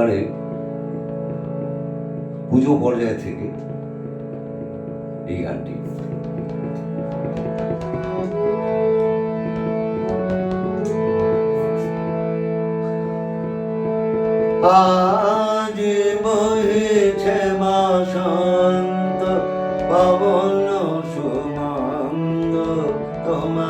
এবারে পুজো পর্যায় থেকে এই গানটি। আজ বহিছে মাসন্ত পবন সুমন্দ তোমারি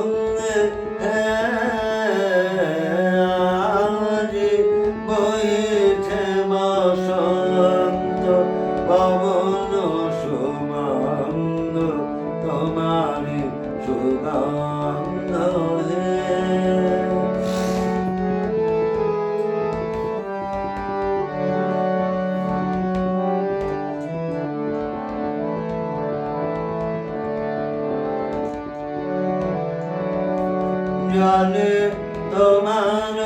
জলে তোমার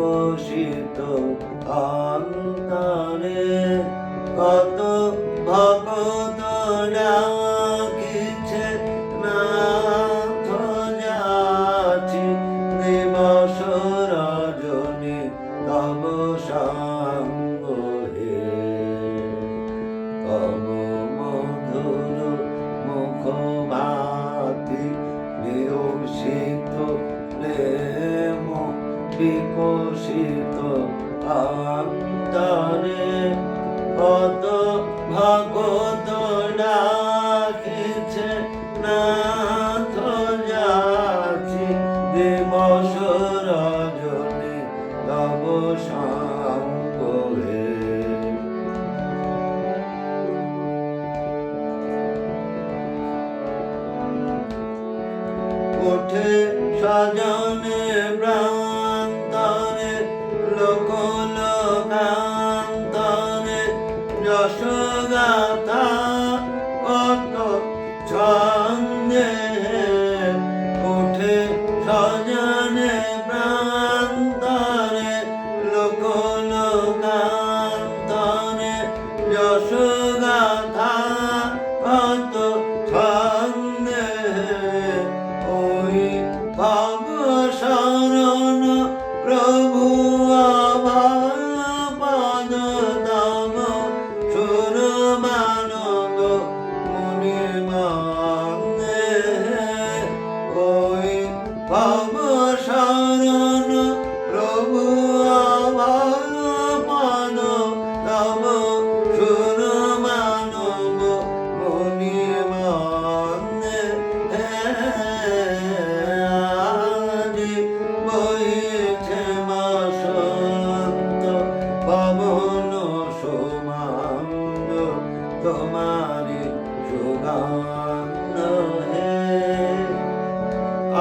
বিকশিত অন্তরে কত ভগত ডাকিছে নাথ যাচি দিবস রজনী তব সঙ্গ বিকশিত অন্তরে কত ভগত ডাকিছে নাথ যাচি দিবস রজনী তব সঙ্গ ওঠে সজনে loco. আমারে যোগান হে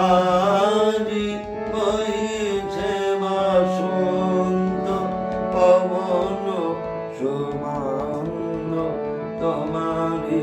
আরি বইছে বসন্ত পবন সমান তোমারে